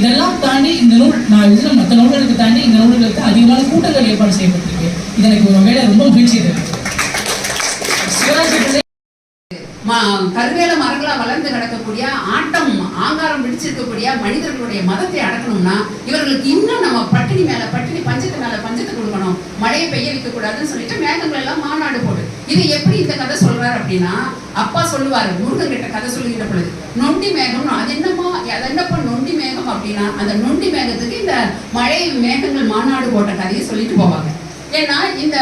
இதெல்லாம் தாண்டி இந்த நூல் நான் எழுதின மற்ற நூல்களுக்கு தாண்டி இந்த நூல்களுக்கு அதிகமான கூட்டங்கள் ஏற்பாடு செய்யப்பட்டிருக்கு. இது எனக்கு ஒரு வகையில ரொம்ப மகிழ்ச்சி இருக்கு கருவேல மரங்களா வளர்ந்து கிடக்கக்கூடிய ஆட்டம் ஆங்காரம் பிடிச்சிருக்கக்கூடிய மனிதர்களுடைய மதத்தை அடக்கணும்னா இவர்களுக்கு இன்னும் நம்ம பட்டினி மேல பட்டினி பஞ்சத்து மேல பஞ்சத்தை கொடுக்கணும். மழையை பெய்ய வைக்க கூடாதுன்னு சொல்லிட்டு மேகங்கள் எல்லாம் மாநாடு போட்டு இது எப்படி இந்த கதை சொல்றாரு அப்படின்னா அப்பா சொல்லுவாரு முருகன் கிட்ட கதை சொல்லுகிற பொழுது நொண்டி மேகம் அது என்னமா அது என்னப்பா நொண்டி மேகம் அப்படின்னா அந்த நொண்டி மேகத்துக்கு இந்த மழை மேகங்கள் மாநாடு போட்ட கதையை சொல்லிட்டு போவாங்க. ஏன்னா இந்த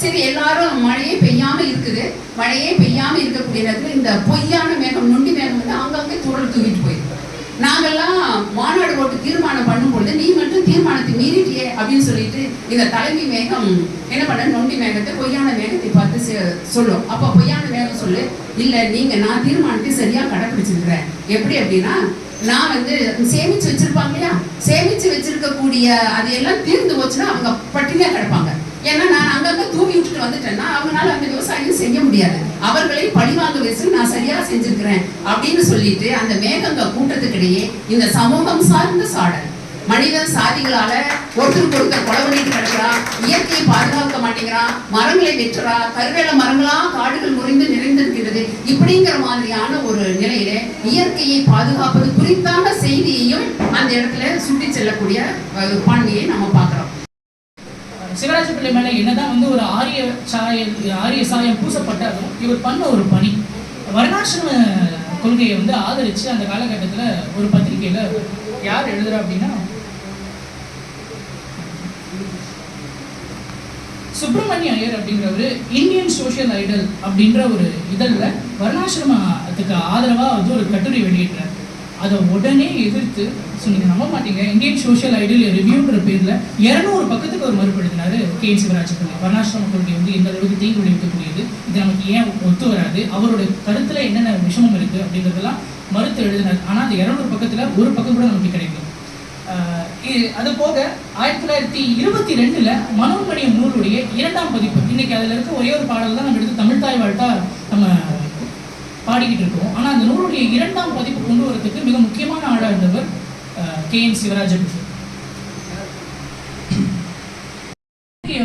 சரி எல்லாரும் மழையே பெய்யாம இருக்குது மழையே பெய்யாம இருக்கக்கூடிய நேரத்தில் இந்த பொய்யான மேகம் நொண்டி மேகம் வந்து அங்கங்கே தூரல் தூக்கிட்டு போயிருக்கு நாங்கெல்லாம் மாநாடு போட்டு தீர்மானம் பண்ணும் பொழுது நீ மட்டும் தீர்மானத்தை மீறிட்டியே அப்படின்னு சொல்லிட்டு இந்த தலைமை மேகம் என்ன பண்ண நொண்டி மேகத்தை பொய்யான மேகத்தை பார்த்து சொல்லும். அப்ப பொய்யான மேகம் சொல்லு இல்ல நீங்க நான் தீர்மானத்தை சரியா கடைபிடிச்சிருக்கிறேன் எப்படி அப்படின்னா நான் வந்து சேமிச்சு வச்சிருப்பாங்க இல்லையா? சேமிச்சு வச்சிருக்கக்கூடிய அது எல்லாம் தீர்ந்து போச்சுன்னா அவங்க பட்டினியா கிடப்பாங்க. ஏன்னா நான் அங்கங்க தூவி விட்டுட்டு வந்துட்டேன்னா அவங்களால அந்த விவசாயம் செய்ய முடியாது. அவர்களை செஞ்சிருக்கிறேன் அப்படின்னு சொல்லிட்டு அந்த மேகங்க கூட்டத்துக்கிடையே இந்த சமூகம் சார்ந்த சாடல் மனிதன் சாதிகளால ஒருத்தருக்கு ஒருத்தர் கொலை பண்ணிட்டு கிடக்குறான் இயற்கையை பாதுகாக்க மாட்டேங்கிறான் மரங்களை வெட்டுறா கருவேல மரங்களா காடுகள் முறிந்து நிறைந்திருக்கிறது இப்படிங்கிற மாதிரியான ஒரு நிலையில இயற்கையை பாதுகாப்பது குறித்தான செய்தியையும் அந்த இடத்துல சுட்டி செல்லக்கூடிய அஹ், பான்மையை நம்ம பார்க்கிறோம். சிவராஜ பிள்ளை மேல என்னதான் வந்து ஒரு ஆரிய சாயம் ஆரிய சாயம் பூசப்பட்டாலும் இவர் பண்ண ஒரு பணி. வர்ணாசிரம கொள்கையை வந்து ஆதரிச்சு அந்த காலகட்டத்தில் ஒரு பத்திரிகையில் யார் எழுதுறா அப்படின்னா சுப்பிரமணிய ஐயர் அப்படிங்கிறவர் இந்தியன் சோஷியல் ஐடல் அப்படின்ற ஒரு இதழில் வர்ணாசிரமத்துக்கு ஆதரவாக வந்து ஒரு கட்டுரை வெளியிட்டார் அதை உடனே எதிர்த்து ஸோ நீங்கள் நம்ப மாட்டீங்க. இந்தியன் சோஷியல் ஐடியல் ரிவ்யூன்ற பேரில் இரநூறு பக்கத்துக்கு அவர் மறுப்பு கே என் சிவராஜ் பிள்ளை வர்ணாசிரம கொள்கை வந்து எந்த அளவுக்கு தீங்கு விளைவிக்கக்கூடியது இது நமக்கு ஏன் ஒத்து வராது அவரோட கருத்தில் என்னென்ன விஷமம் இருக்குது அப்படிங்கிறதெல்லாம் மறுத்து எழுதினார். ஆனால் அந்த இரநூறு பக்கத்தில் ஒரு பக்கம் கூட நமக்கு கிடைக்கும் இது- அது போக ஆயிரத்தி தொள்ளாயிரத்தி இருபத்தி ரெண்டில் மனோன்மணியம் நூலுடைய இரண்டாம் பதிப்பு. இன்னைக்கு அதில் இருக்க ஒரே ஒரு பாடல் தான் நம்ம எடுத்து தமிழ் தாய் வாழ்த்தா நம்ம பாடிக்கிட்டு இருக்கோம். ஆனால் அந்த நூலுடைய இரண்டாம் பதிப்பு கொண்டு வரதுக்கு மிக முக்கியமான ஆளாக இருந்தவர் கே என் சிவராஜன்.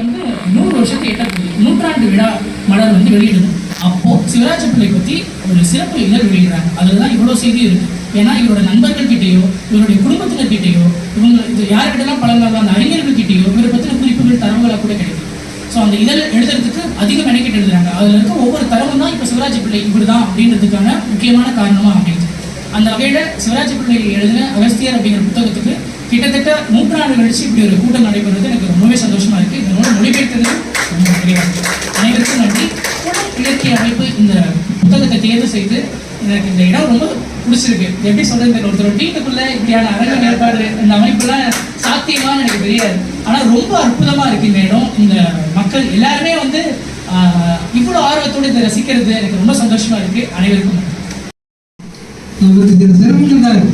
வந்து நூறு வருஷத்துக்கு எட்டக்கூடிய நூற்றாண்டு விழா மலர் வந்து வெளியிடுது. அப்போ சிவராஜ பிள்ளை பத்தி ஒரு சிறப்பு இதழ் வெளியிடுறாங்க? அதுல தான் இவ்வளவு செய்தி இருக்கு. ஏன்னா இவரோட நண்பர்கள் கிட்டேயோ இவருடைய குடும்பத்தினர் கிட்டேயோ இவங்க இது யார்கிட்டலாம் பழங்கள் அந்த அறிஞர்கள் கிட்டேயோ இவரை பத்தின குறிப்புகள் தரவுகளாக கூட கிடைக்கும். ஸோ அந்த இதழ் எழுதுறதுக்கு அதிக மெனக்கெட் எழுதுறாங்க. அதில் இருக்க ஒவ்வொரு தரவும் தான் இப்போ சிவராஜ் பிள்ளை இப்படி தான் அப்படின்றதுக்கான முக்கியமான காரணமாக அமையுது. அந்த வகையில் சிவராஜ் பிள்ளை எழுதின அகஸ்தியர் அப்படிங்கிற புத்தகத்துக்கு கிட்டத்தட்ட நூற்றாண்டு கழிச்சு இப்படி ஒரு கூட்டம் நடைபெறுறது எனக்கு ரொம்பவே சந்தோஷமா இருக்கு. இதனோட மொழிபெயர்த்தது ரொம்ப தெளிவாக அனைவருக்கும் நன்றி. இலக்கிய அமைப்பு இந்த புத்தகத்தை தேர்வு செய்து எனக்கு இந்த இடம் ரொம்ப பிடிச்சிருக்கு எப்படி சொல்றது ஒருத்தர் வீட்டுக்குள்ள இப்படியான அரங்க ஏற்பாடு இந்த அமைப்புலாம் சாத்தியமான்னு எனக்கு தெரியாது. ஆனா ரொம்ப அற்புதமா இருக்கு இந்த இடம். இந்த மக்கள் எல்லாருமே வந்து ஆஹ், இவ்வளவு ஆர்வத்தோடு இதை ரசிக்கிறது எனக்கு ரொம்ப சந்தோஷமா இருக்கு. அனைவருக்கும் அவருக்கு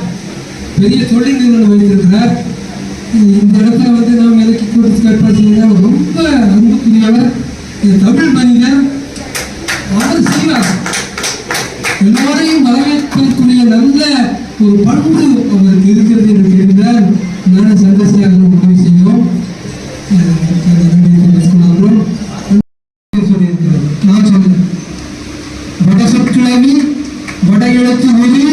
பெரிய தொழில் நிறுவனம் வைத்திருக்கிறார் இந்த இடத்துல வந்து நாம் எதுக்கு கொடுத்து ஏற்பாடு செய்யலாம் ரொம்ப அன்புக்குரியவர். தமிழ் மனிதர் அவர் சீனா எல்லோரையும் ஒரு பண்பு அவருக்கு இருக்கிறது என்று தெரிந்தால் நான் சந்தோஷமாக உதவி செய்வோம். சொல்லுகிறோம். சொல்லியிருக்கிறோம். நான் சொல்றேன் வட சொற்கிழவி வட எழுத்து ஒலி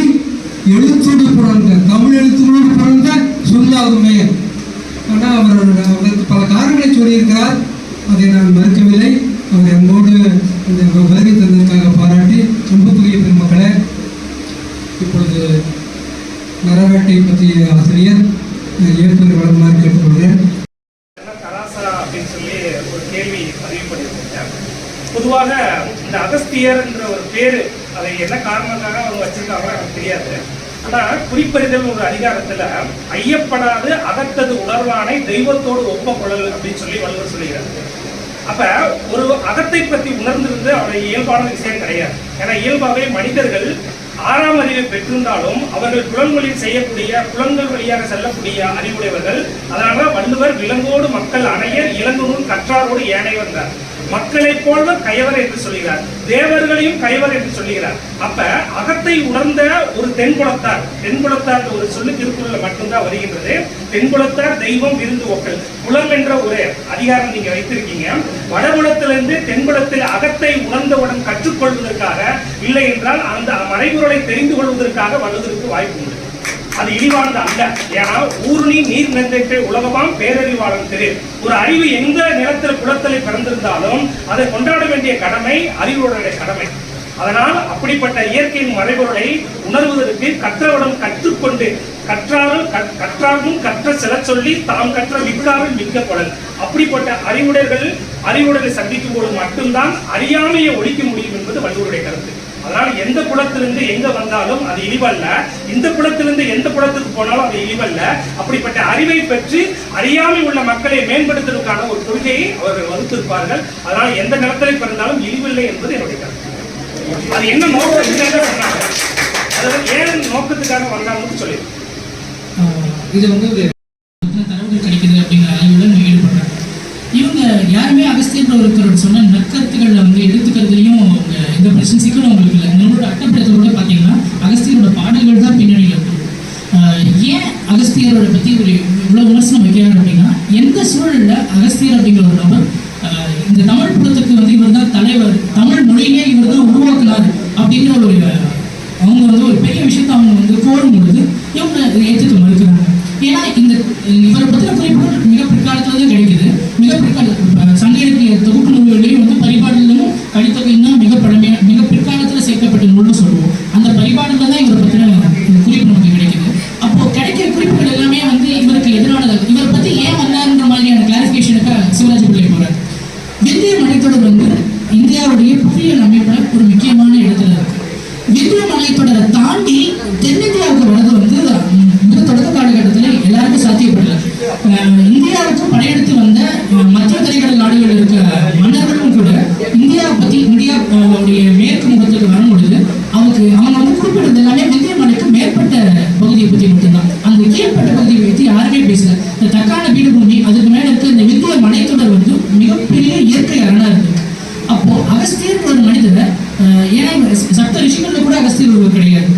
எழுத்தோடு பிறந்த தமிழ் எழுத்துகளோடு பிறந்த சொல்லாகுமே. ஆனால் அவர் அவருக்கு பல காரணங்களை சொல்லியிருக்கிறார். அதை நான் மறுக்கவில்லை. அவர் என்னோடு இந்த வருகை தந்ததுக்காக பாராட்டி அன்புக்குரிய பெருமக்களே இப்பொழுது நரவேட்டை பற்றிய ஆசிரியர் ஏற்பது வளர்மாறு கேட்டுக்கொள்கிறேன். கலாசா அப்படின்னு சொல்லி ஒரு கேள்வி பதிவு பண்ணியிருக்கீங்க பொதுவாக இந்த அகஸ்தியர் என்ற ஒரு பேரு அதை என்ன காரணத்துக்காக அவங்க வச்சிருக்காங்க எனக்கு தெரியாது. ஆனா குறிப்பறிதல் ஒரு அதிகாரத்துல ஐயப்படாது அகத்தது உணர்வானை தெய்வத்தோடு ஒப்ப அப்படின்னு சொல்லி வள்ளுவர் சொல்லுகிறார் அப்ப ஒரு அகத்தை பத்தி உணர்ந்திருந்து அவருடைய இயல்பான விஷயம் கிடையாது. ஏன்னா இயல்பாகவே மனிதர்கள் ஆறாம் அறிவை பெற்றிருந்தாலும் அவர்கள் புலன்களில் செய்யக்கூடிய புலன்கள் வழியாக செல்லக்கூடிய அறிவுடையவர்கள். அதனால வள்ளுவர் விலங்கோடு மக்கள் அணையர் இளங்குறும் கற்றாரோடு ஏனைய வந்தார் மக்களைப் போல்வர் கயவர் என்று சொல்லுகிறார் தேவர்களையும் கயவர் என்று சொல்லுகிறார் அப்ப அகத்தை உணர்ந்த ஒரு தென்புலத்தார் தென்புலத்தார் ஒரு சொல்லு திருக்குறள் மட்டும்தான் வருகின்றது. தென்குலத்தார் தெய்வம் விருந்து ஒக்கல். குலம் என்ற ஒரு அதிகாரம் நீங்க வைத்திருக்கீங்க. வடகுலத்திலிருந்து தென்புலத்தில் அகத்தை உணர்ந்தவுடன் கற்றுக்கொள்வதற்காக இல்லை என்றால் அந்த மறைபொருளை தெரிந்து கொள்வதற்காக வருவதற்கு வாய்ப்பு உண்டு. அது இழிவானது அல்ல. ஏன்னா ஊருணி நீர் நெஞ்சத்தை உலகமாம் பேரறிவாளன் திரு. ஒரு அறிவு எந்த நிலத்தில் குளத்தில் பிறந்திருந்தாலும் அதை கொண்டாட வேண்டிய கடமை அறிவுடைய கடமை. அதனால் அப்படிப்பட்ட இயற்கையின் மறைபொருளை உணர்வதற்கு கற்றவுடன் கற்றுக்கொண்டு கற்றாரும் கற்- கற்றாரும் கற்ற சில சொல்லி தாம் கற்ற மிக்காரும் மிக்கப்படல் அப்படிப்பட்ட அறிவுடர்கள் அறிவுடரை சந்திக்கும் போது மட்டும்தான் அறியாமையை ஒழிக்க முடியும் என்பது வள்ளுவருடைய கருத்து. அதனால எந்த குளத்திலிருந்து எங்க வந்தாலும் அது இழிவல்ல. இந்த குளத்திலிருந்து எந்த குளத்துக்கு போனாலும் அது இழிவல்ல. அப்படிப்பட்ட அறிவை பெற்று அறியாமை உள்ள மக்களை மேம்படுத்துவதற்கான ஒரு கொள்கையை அவர்கள் வகுத்திருப்பார்கள். அதனால எந்த நிலத்திலே பிறந்தாலும் இழிவில்லை என்பது என்னுடைய கருத்து. அது என்ன நோக்கம்? இதுக்காக சொன்னாங்க? அதாவது ஏன் நோக்கத்துக்காக வந்தாங்கன்னு சொல்லி இது வந்து தரவுகள் கிடைக்குது அப்படிங்கிற அறிவுடன் இவங்க யாருமே அகஸ்தியன்ற ஒருத்தரோட சொன்ன நற்கருத்துக்களை வந்து எடுத்துக்கிறதுலையும் அவங்க எந்த பிரச்சனை சிக்கலும் அவங்களுக்கு இல்லை. நம்மளோட அட்டப்படத்தோட பார்த்தீங்கன்னா அகஸ்தியரோட பாடல்கள் தான் பின்னணியில் இருக்கும் ஏன் அகஸ்தியரோட பற்றி ஒரு இவ்வளோ விமர்சனம் வைக்கிறார் அப்படின்னா எந்த சூழலில் அகஸ்தியர் அப்படிங்கிற ஒரு நபர் இந்த தமிழ் புலத்துக்கு வந்து இவர் தான் தலைவர் தமிழ் மொழியே இவர் தான் உருவாக்குனார் அப்படிங்கிற ஒரு அவங்க வந்து ஒரு பெரிய விஷயத்தை அவங்க வந்து கோரும் பொழுது இவங்க ஏற்றுக்க மறுக்கிறாங்க. ஏன்னா இந்த இவரை பற்றின குறிப்புகள் மிக பிற்காலத்துல தான் கிடைக்குது. மிக பிற்கால சங்க இலக்கிய தொகுப்பு நூல்களையும் வந்து பரிபாடலும் கடித்தொகை தான் மிக பழமையான மிக பிற்காலத்துல சேர்க்கப்பட்ட நூல்னு சொல்லுவோம் அந்த பரிபாடல தான் இவரை பற்றின இந்த குறிப்பு நமக்கு கிடைக்குது அப்போ கிடைக்கிற குறிப்புகள் எல்லாமே வந்து இவருக்கு எதிரானதாக இவரை பத்தி ஏன் வந்தாருன்ற மாதிரியான கிளாரிஃபிகேஷனுக்கு சிவராஜ் பிள்ளை போறாரு விந்திய மலைத்தொடர் வந்து இந்தியாவுடைய புவியியல் அமைப்புல ஒரு முக்கியமான இடத்துல இருக்கு விந்திய மலைத்தொடரை தாண்டி தென்னிந்தியாவுக்கு வர்றது வந்து ம், மிக தொடக்க காலகட்டத்தில் எல்லாருக்கும் சாத்தியப்படல அஹ், இந்தியாவுக்கு படையெடுத்து வந்த அஹ், மத்திய திரைக்கடல் நாடுகளில் இருக்க மன்னர்களும் கூட இந்தியாவை பத்தி இந்தியா அவருடைய மேற்கு முகத்துக்கு வரும் பொழுது அவங்களுக்கு அவங்க வந்து குறிப்பிட்டது எல்லாமே விந்திய மலைக்கு மேற்பட்ட பகுதியை பத்தி மட்டும்தான். அந்த கீழ்ப்பட்ட பகுதியை பத்தி யாருமே பேசல. இந்த தக்கான பீடபூமி அதுக்கு மேல இருக்க இந்த விந்திய மலைத்தொடர் வந்து மிகப்பெரிய இயற்கை அரணா இருக்கு. அப்போ அகஸ்தியர் ஒரு மனிதர் ஏன்னா இவர் சப்த ரிஷிகள்ல கூட அகஸ்தியர் ஒருவர் கிடையாது.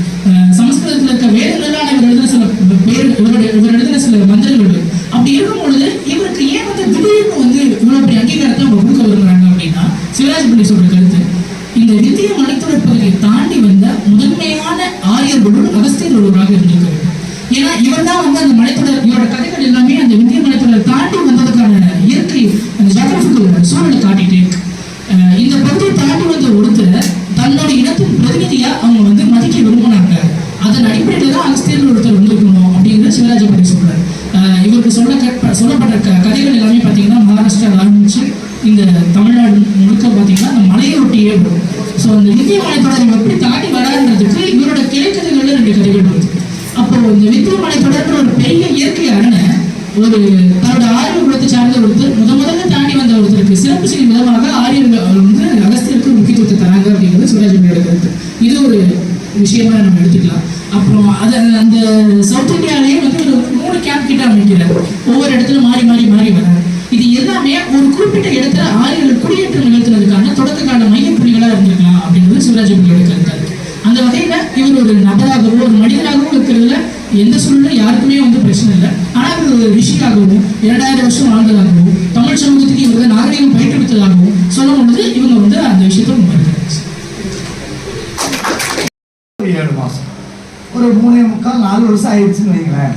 சமஸ்கிருதத்தில் சமஸ்கிருதத்துல இருக்க வேதங்கள்லாம் இவர் எழுதுன சில பேர் இவருடைய இவர் எழுதின சில மந்திரங்கள் அப்படி இருக்கும் பொழுது இவருக்கு ஏன் வந்து திடீர்னு வந்து இவ்வளவு பெரிய அங்கீகாரத்தை அவங்க கொடுக்க விரும்புறாங்க அப்படின்னா சிவராஜ் பண்ணி சொல்ற கருத்து. இந்த விந்திய மலைத்தொடர் பகுதியை தாண்டி வந்த முதன்மையான ஆரியர்களுடன் அகஸ்தியர் ஒருவராக இருந்திருக்கிறார் ஏன்னா இவர் தான் வந்து அந்த மலைத்தொடர் இவரோட கதைகள் எல்லாமே அந்த இந்திய மலைத்தொடரை தாண்டி வந்ததுக்கான இயற்கை அந்த ஜாகிரபிக்கல் சூழலை காட்டிட்டே. இருக்கு அஹ் இந்த பகுதியை தாண்டி வந்த ஒருத்தர் தன்னோட இனத்தின் பிரதிநிதியா அவங்க வந்து மதிக்க விரும்பினாங்க. அதன் அடிப்படையில தான் அகஸ்தியர் ஒருத்தர் வந்திருக்கணும் அப்படின்னு சிவராஜ படி சொல்றாரு இவருக்கு சொல்ல சொல்லப்பட்ட கதைகள் எல்லாமே பார்த்தீங்கன்னா மகாராஷ்டிரா ஆரம்பிச்சு இந்த தமிழ்நாடு முழுக்க பார்த்தீங்கன்னா அந்த மலையை ஒட்டியே வரும். ஸோ அந்த இந்திய மலைத்தொடர் இவர் எப்படி தாண்டி வரான்றதுக்கு இவரோட கிளைக்கதைகள்ல ரெண்டு கதைகள் வருது அப்போ இந்த விந்திய மலைத்தொடர்ன்ற ஒரு பெரிய இயற்கை அரணை ஒரு தன்னோட ஆரிய குலத்தை சார்ந்த ஒருத்தர் முத முதல்ல தாண்டி வந்த ஒருத்தருக்கு சிறப்பு செய்யும் விதமாக ஆரியர்கள் வந்து அகஸ்தியருக்கு முக்கியத்துவத்தை தராங்க அப்படிங்கிறது சிவராஜபியோட கருத்து. இது ஒரு விஷயமா நம்ம எடுத்துக்கலாம். அப்புறம் அது அந்த சவுத் இந்தியாவிலேயே வந்து ஒரு மூணு கேம்ப் கிட்ட அமைக்கிறார். ஒவ்வொரு இடத்துல மாறி மாறி மாறி வராங்க. இது எல்லாமே ஒரு குறிப்பிட்ட இடத்துல ஆரியர்கள் குடியேற்றம் நிகழ்த்துறதுக்கான தொடக்க கால மையப்புள்ளிகளா இருந்திருக்கலாம் அப்படிங்கிறது சிவராஜ் பிள்ளையோட கருத்தாரு அந்த வகையில இவர் ஒரு நபராகவோ ஒரு மனிதனாகவோ இருக்கிறதுல எந்த சூழ்நிலை யாருக்குமே வந்து பிரச்சனை இல்லை. ஆனா இவர் ஒரு ரிஷியாகவும் இரண்டாயிரம் வருஷம் வாழ்ந்ததாகவும் தமிழ் சமூகத்துக்கு இவர் நாகரிகம் பயிற்றுவித்ததாகவும் சொல்லும் பொழுது இவங்க வந்து அந்த விஷயத்த ஒரு ஏழு மாசம் ஒரு மூணே முக்கால் நாலு வருஷம் ஆயிடுச்சுன்னு வைங்களேன்.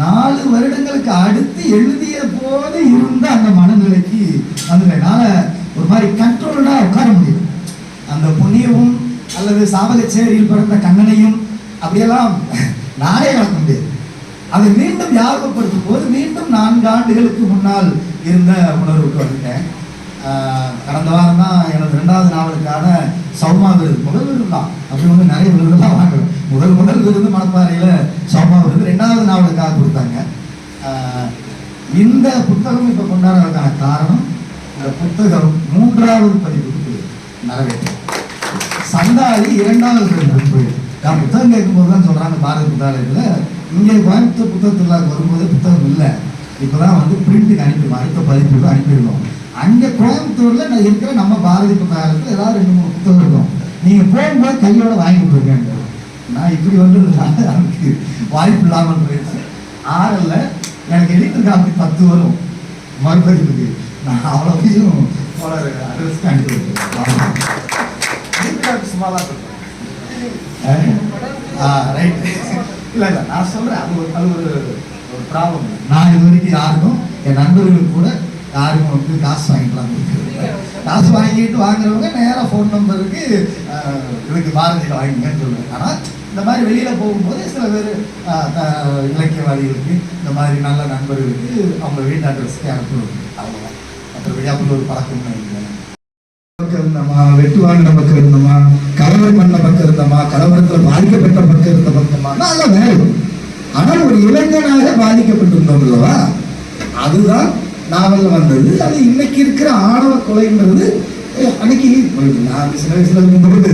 நாலு வருடங்களுக்கு அடுத்து எழுதிய போது இருந்த அந்த மனநிலைக்கு வந்ததுனால ஒரு மாதிரி கண்ட்ரோல்டா உட்கார முடியும் அந்த புண்ணியவும் அல்லது சாவகச்சேரியில் பிறந்த கண்ணனையும் அப்படியெல்லாம் நானே வளர்க்க முடியாது. அதை மீண்டும் ஞாபகப்படுத்தும் போது மீண்டும் நான்கு ஆண்டுகளுக்கு முன்னால் இருந்த உணர்வுக்கு வந்துட்டேன். கடந்த வாரம் தான் எனது ரெண்டாவது நாவலுக்கான சௌமா விருது. முதல் விருது தான் அப்படி வந்து நிறைய விருதுலாம் வாங்குவேன் முதல் முதல் விருது மணப்பாறையில் சோமா விருது. ரெண்டாவது நாவலுக்காக கொடுத்தாங்க. இந்த புத்தகம் இப்போ கொண்டாடுறதுக்கான காரணம் இந்த புத்தகம் மூன்றாவது பதிப்புக்கு நிறைவேற்றம் சந்தாதி இரண்டாவது பதிப்பு போயிடுது. நான் புத்தகம் கேட்கும்போது தான் சொல்கிறாங்க பாரதி புத்தகாலயத்தில் இங்கே கோயம்புத்தூர் புத்தக வரும்போது புத்தகம் இல்லை. இப்போ தான் வந்து பிரிண்ட்டுக்கு அனுப்பிடுவோம். அடுத்த பதிப்புக்கு அனுப்பிடுவோம். அங்கே கோயம்புத்தூரில் நான் இருக்கிற நம்ம பாரதி புத்தகத்தில் ஏதாவது ரெண்டு மூணு புத்தகம் இருக்கும். நீங்கள் போகும்போது கையோட வாங்கி போயிருக்கேன் நான் இப்படி வந்ததுனால அதுக்கு வாய்ப்பு இல்லாமல் போயிடுச்சு. ஆறில் எனக்கு எடிட்டர் அப்படி பத்து வரும். மறுபடியும் நான் அவ்வளோதையும் அட்ரஸ் அனுப்பி விட்டுருக்கேன் சும்மா தான் ரைட் இல்லை இல்லை நான் சொல்கிறேன் அது ஒரு அது ஒரு ஒரு ப்ராப்ளம் நான் இது வரைக்கும் யாருக்கும் என் நண்பர்கள் கூட யாரும் வந்து காசு வாங்கிக்கலாம் காசு வாங்கிட்டு வாங்குறவங்க நேராக ஃபோன் நம்பருக்கு இதுக்கு பாரதியில் வாங்கிங்கன்னு சொல்லுவேன் ஆனால் இந்த மாதிரி வெளியில் போகும்போது சில பேர் இலக்கியவாதிகளுக்கு இந்த மாதிரி நல்ல நண்பர்களுக்கு அவங்க வீட்டு அட்ரஸ்க்கு அனுப்புறது அவ்வளோதான் மற்றபடி அப்படி ஒரு பழக்கம் இல்லை. பக்கம் இருந்தோமா வெட்டுவாங்கன பக்கம் இருந்தோமா கலவரம் பண்ண பக்கம் இருந்தோமா கலவரத்தில் பாதிக்கப்பட்ட பக்கம் இருந்த பக்கமா அதெல்லாம் வேறு. ஆனால் ஒரு இளைஞனாக பாதிக்கப்பட்டிருந்தோம் அல்லவா? அதுதான் நாவல் வந்தது. அது இன்னைக்கு இருக்கிற ஆணவ கொலைங்கிறது அன்னைக்கு நான் சில வயசுல இருக்கும்போது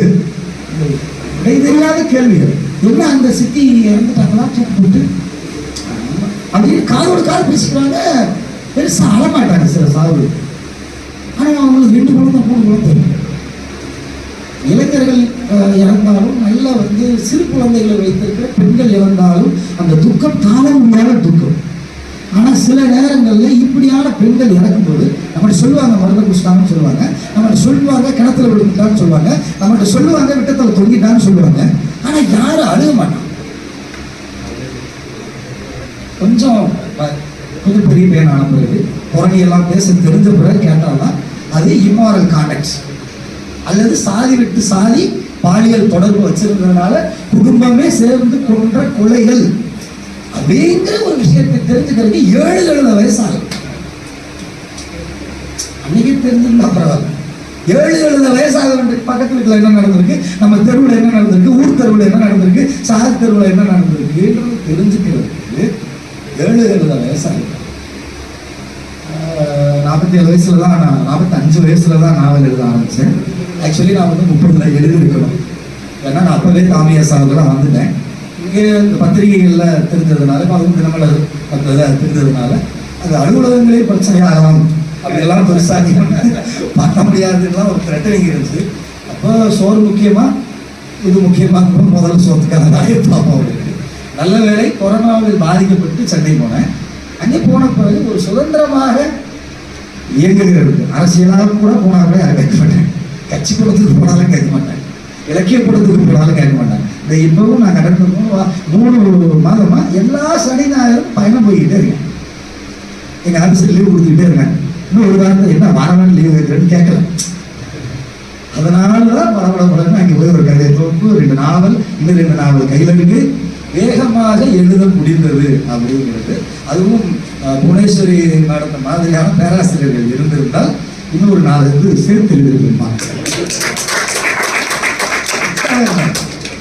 தெரியாத கேள்விகள். என்ன அந்த சித்தி இறந்துட்டாங்களா தூக்கு போட்டு. அப்படின்னு காதோட காது பேசிக்கிறாங்க. பெருசாக அழமாட்டாங்க சில சாவு ஆனால் அவங்களுக்கு ரெண்டு குழந்தை மூணு குழந்தை. இளைஞர்கள் இறந்தாலும் நல்லா வந்து சிறு குழந்தைகளை வைத்திருக்கிற பெண்கள் இறந்தாலும் அந்த துக்கம் தாழ முடியாத துக்கம். ஆனால் சில நேரங்களில் இப்படியான பெண்கள் இறக்கும்போது நம்மகிட்ட சொல்லுவாங்க மருந்து குடிச்சிட்டாங்கன்னு சொல்லுவாங்க. நம்மகிட்ட சொல்லுவாங்க கிணத்துல விழுந்துட்டான்னு சொல்லுவாங்க. நம்மகிட்ட சொல்லுவாங்க விட்டத்தில் தொங்கிட்டான்னு சொல்லுவாங்க. ஆனால் யாரும் அழுக மாட்டான். கொஞ்சம் கொஞ்சம் பெரிய பையன் ஆன பிறகு குறையெல்லாம் பேச தெரிஞ்ச பிறகு கேட்டால்தான் அது இம்மாரல் கான்டெக்ட் அல்லது சாதி விட்டு சாதி பாலியல் தொடர்பு வச்சிருந்ததுனால குடும்பமே சேர்ந்து கொன்ற கொலைகள். அப்படிங்கிற ஒரு விஷயத்தை தெரிஞ்சுக்கிறதுக்கு ஏழு எழுத வயசாகும். அன்னைக்கு தெரிஞ்சிருந்தா பரவாயில்ல. ஏழு எழுத வயசாக வேண்டிய பக்கத்து வீட்டில் என்ன நடந்திருக்கு? நம்ம தெருவில் என்ன நடந்திருக்கு? ஊர் தெருவில் என்ன நடந்திருக்கு? சார் தெருவில் என்ன நடந்திருக்குன்றது தெரிஞ்சுக்கிறதுக்கு ஏழு எழுத வயசாக நாற்பத்தி ஏழு வயசுல தான் நான் நாற்பத்தி அஞ்சு வயசுல தான் நாவல் எழுத ஆரம்பிச்சேன். ஆக்சுவலி நான் வந்து முப்பதுல எழுதியிருக்கணும். ஏன்னா நான் அப்பவே தாமியா சார்லாம் வந்துட்டேன். இங்கே இந்த பத்திரிகைகளில் தெரிஞ்சதுனால இப்போ அதுவும் தினமலர் வந்ததில் தெரிஞ்சதுனால அது அலுவலகங்களே பிரச்சனையாகலாம். அப்படியெல்லாம் பெருசாக பார்க்க முடியாதுலாம் ஒரு த்ரெட்டனிங் இருந்துச்சு. அப்போ சோறு முக்கியமாக இது முக்கியமாக முதல் சோத்துக்கான வேலையை பார்ப்போம் அவருக்கு நல்ல வேலை கொரோனாவில் பாதிக்கப்பட்டு சென்னை போனேன். அங்கே போன பிறகு ஒரு சுதந்திரமாக இயங்குகிறது. அரசியலாக கூட போனால் கூட யாரும் கேட்க மாட்டேன் கட்சி கூடத்துக்கு போனாலும் கேட்க மாட்டேன் இலக்கிய கூடத்துக்கு போனாலும் கேட்க மாட்டேன் இந்த இப்பவும் நான் கடந்த மூணு மூணு மாதமாக எல்லா சனி ஞாயிறும் பயணம் போய்கிட்டே இருக்கேன். எங்கள் ஆஃபீஸில் லீவ் கொடுத்துக்கிட்டே இருக்கேன். இன்னும் ஒரு வாரத்தில் என்ன வாரமான லீவ் இருக்கிறேன்னு கேட்கல. அதனால தான் பரவல படம் அங்கே போய் ஒரு கதை தொகுப்பு ரெண்டு நாவல் இன்னும் ரெண்டு நாவல் கையில் இருக்கு. வேகமாக எழுத முடிந்தது அப்படிங்கிறது. அதுவும் புவனேஸ்வரி நடந்த மாதிரியான பேராசிரியர்கள் இருந்திருந்தால் இன்னும் ஒரு நாலு சேர்த்து எழுதியிருப்பாங்க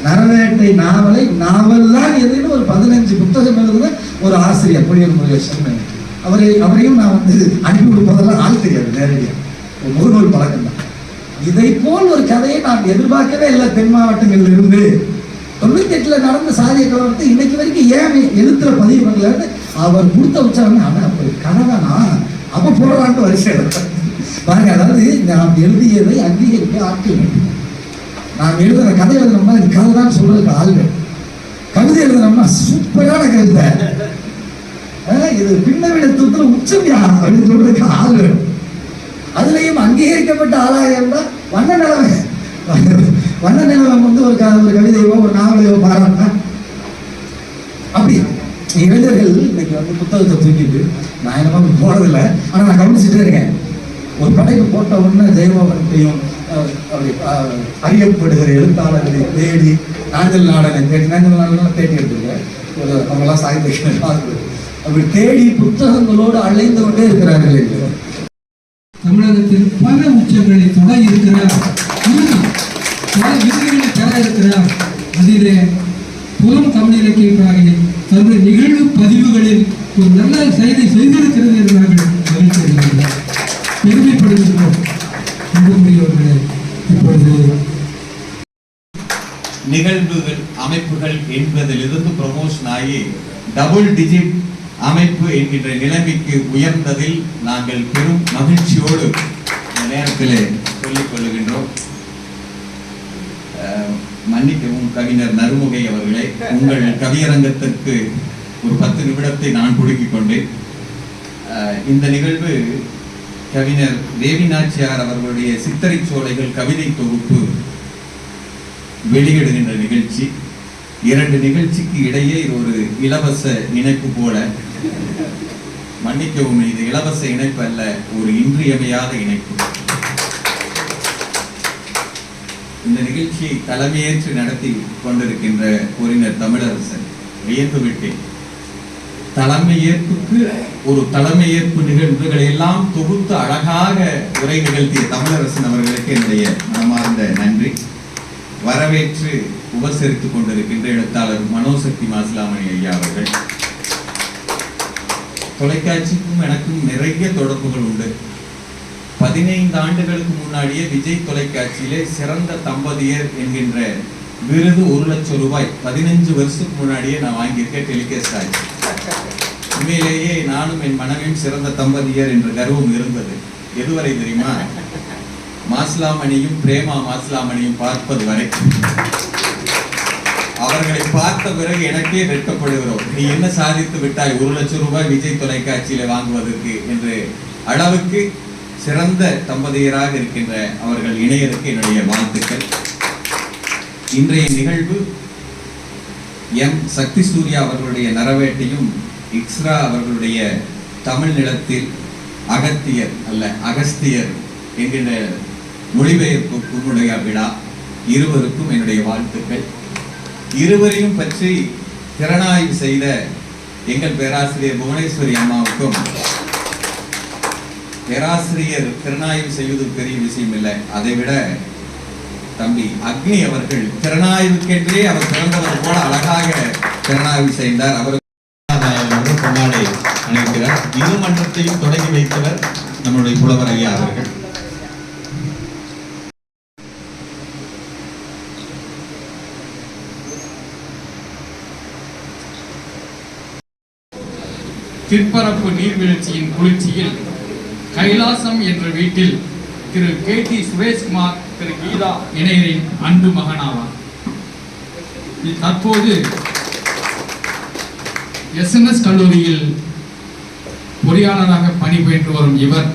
நரவேட்டை நாவலை நாவல்லாம் எதுன்னு ஒரு பதினஞ்சு புத்தகம் எழுதுன ஒரு ஆசிரியர் பொழியல் முருகேசன் அவரை அவரையும் நான் வந்து அனுப்பி கொடுப்பதெல்லாம் ஆள் தெரியாது நேரடியாக ஒரு முகநூல் பழக்கம் தான். இதை போல் ஒரு கதையை நான் எதிர்பார்க்கவே இல்லை தென் மாவட்டங்களில் இருந்து. தொண்ணூத்தி எட்டுல நடந்த சாதிய கலவரத்தை இன்னைக்கு வரைக்கும் ஏன் எழுத்துல பதிவு பண்ணலன்னு அவர் கொடுத்த உச்சாரணை அவன் ஒரு கனவானா அவன் போடுறான்னு வரிசை எடுத்தார். பாருங்க அதாவது நான் எழுதியதை அங்கீகரிக்க ஆட்கள் வேண்டும். நாம் எழுதுற கதை எழுதுனோம்னா இது கதை தான் சொல்றதுக்கு ஆள் கவிதை எழுதுனோம்னா சூப்பரான கவிதை. இது இது பின்னவிடத்துல உச்சமியா அப்படின்னு சொல்றதுக்கு ஆள் அதுலேயும் அதுலயும் அங்கீகரிக்கப்பட்ட ஆளாக வண்ண நிலவை. வண்ண நிலவம் வந்து ஒரு ஒரு கவிதையோ ஒரு நாவலையோ பாராட்டினா அப்படி இளைஞர்கள் இன்னைக்கு வந்து புத்தகத்தை தூக்கிட்டு நான் என்னமா போனதில்லை ஆனா நான் கவனிச்சுட்டே இருக்கேன். ஒரு படைக்கு போட்ட உடனே ஜெயமோகன்ட்டையும் அஹ், அறியப்படுகிற எழுத்தாளர்களை தேடி நாஞ்சல் நாடனை தேடி நாஞ்சல் நாடனை தேடி எடுத்துருக்கேன் ஒரு அவங்களாம் சாகித்ய அப்படி தேடி புத்தகங்களோடு அழைந்து கொண்டே இருக்கிறார்கள் தமிழகத்தில் பல உச்சங்களை தொட இருக்கிறார். பல விருதுகளை பெற இருக்கிறார். அதிலே புறம் தமிழ் இலக்கியக்காக தன்னுடைய நிகழ்வு பதிவுகளில் ஒரு நல்ல செயலை செய்திருக்கிறது என்று நாங்கள் மகிழ்ச்சி பெருமைப்படுகின்றோம். அன்புக்குரியவர்களே இப்பொழுது நிகழ்வுகள் அமைப்புகள் என்பதிலிருந்து ப்ரொமோஷன் ஆகி டபுள் டிஜிட் அமைப்பு என்கின்ற நிலைமைக்கு உயர்ந்ததில் நாங்கள் பெரும் மகிழ்ச்சியோடு இந்த நேரத்தில் சொல்லிக் கொள்ளுகின்றோம் அஹ், மன்னிக்கவும் கவிஞர் நறுமுகை அவர்களே உங்கள் கவியரங்கத்திற்கு ஒரு பத்து நிமிடத்தை நான் கொடுக்கிக் கொண்டேன். இந்த நிகழ்வு கவிஞர் தேவிநாச்சியார் அவர்களுடைய சித்தரை சோலைகள் கவிதை தொகுப்பு வெளியிடுகின்ற நிகழ்ச்சி. இரண்டு நிகழ்ச்சிக்கு இடையே இது ஒரு இலவச இணைப்பு போல. மன்னிக்கவும் இது இலவச இணைப்பு அல்ல ஒரு இன்றியமையாத இணைப்பு. இந்த நிகழ்ச்சியை தலைமையேற்று நடத்தி கொண்டிருக்கின்ற கூறினர் தமிழரசன் வியந்து விட்டேன். தலைமையேற்புக்கு ஒரு தலைமையேற்பு நிகழ்வுகளை எல்லாம் தொகுத்து அழகாக உரை நிகழ்த்திய தமிழரசன் அவர்களுக்கு என்னுடைய மனமார்ந்த நன்றி. வரவேற்று உபசரித்துக் கொண்டிருக்கின்ற எழுத்தாளர் மனோசக்தி மாசிலாமணி ஐயா அவர்கள். தொலைக்காட்சிக்கும் எனக்கும் நிறைய தொடர்புகள் உண்டு. பதினைந்து ஆண்டுகளுக்கு முன்னாடியே விஜய் தொலைக்காட்சியிலே சிறந்த தம்பதியர் என்கின்ற விருது ஒரு லட்சம் ரூபாய் பதினஞ்சு வருஷத்துக்கு முன்னாடியே நான் வாங்கியிருக்கேன் டெலிகாஸ்ட் ஆச்சு. உண்மையிலேயே நானும் என் மனைவியும் சிறந்த தம்பதியர் என்ற கர்வம் இருந்தது. எதுவரை தெரியுமா? மாசிலாமணியும் பிரேமா மாசிலாமணியும் பார்ப்பது வரை. அவர்களை பார்த்த பிறகு எனக்கே வெட்கப்படுகிறோம். நீ என்ன சாதித்து விட்டாய்? ஒரு லட்சம் ரூபாய் விஜய் தொலைக்காட்சியில வாங்குவதற்கு என்று அளவுக்கு சிறந்த தம்பதியராக இருக்கின்ற அவர்கள் இணையருக்கு என்னுடைய வாழ்த்துக்கள். இன்றைய நிகழ்வு எம் சக்தி சூர்யா அவர்களுடைய நரவேட்டையும் இக்ஸ்ரா அவர்களுடைய தமிழ் நிலத்தில் அகத்தியர் அல்ல அகஸ்தியர் என்கின்ற மொழிபெயர்ப்பு குமுடைய விழா. இருவருக்கும் என்னுடைய வாழ்த்துக்கள். இருவரையும் பற்றி திறனாய்வு செய்த எங்கள் பேராசிரியர் புவனேஸ்வரி அம்மாவுக்கும் பேராசிரியர் திறனாய்வு செய்வது பெரிய விஷயம் இல்லை. அதை விட தம்பி அக்னி அவர்கள் திறனாய்வுக்கென்றே அவர் பிறந்தவர் போல அழகாக திறனாய்வு செய்தார். அவர் மன்றத்தையும் தொடங்கி வைத்தவர் நம்முடைய புலவர் ஐயா அவர்கள். திருப்பரப்பு நீர்வீழ்ச்சியின் குளிர்ச்சியில் கைலாசம் என்ற வீட்டில் திரு கே டி சுரேஷ்குமார் திரு கீதா இணையரின் அன்பு மகனாவார். தற்போது எஸ்என்எஸ் கல்லூரியில் பொறியாளராக பணிபுரிந்து வரும் இவர்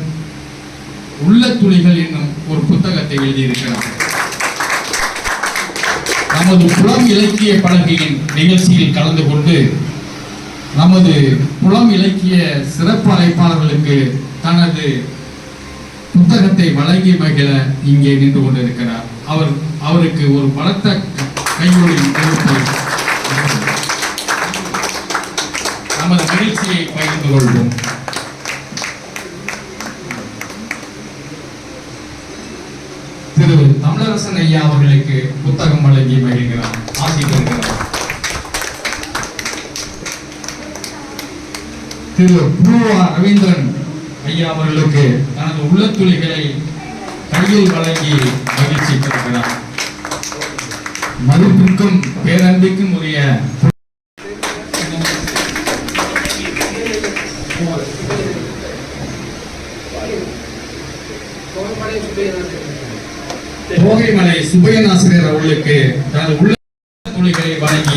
உள்ள துளிகள் என்னும் ஒரு புத்தகத்தை எழுதியிருக்கிறார். நமது புலம் இலக்கிய பலகையின் நிகழ்ச்சியில் கலந்து கொண்டு நமது புலம் இலக்கிய சிறப்பு அழைப்பாளர்களுக்கு தனது புத்தகத்தை வழங்கி மகிழ இங்கே நின்று கொண்டிருக்கிறார். அவர் அவருக்கு ஒரு பலத்த கையொலி நமது நிகழ்ச்சியை பகிர்ந்து கொள்வோம் திரு தமிழரசன் ஐயா அவர்களுக்கு புத்தகம் வழங்கி மகிழ்கிறார். ஆசி பெறுகிறார் திரு பூவா ரவீந்திரன் ஐயா அவர்களுக்கு தனது உள்ளத்துளிகளை கையில் வழங்கி மகிழ்ச்சி பெறுகிறார். மதிப்பிற்கும் பேரன்பிற்கும் உரிய தோகைமலை ஆசிரியர் அவர்களுக்கு தனது உள்ள தொழில்களை வழங்கி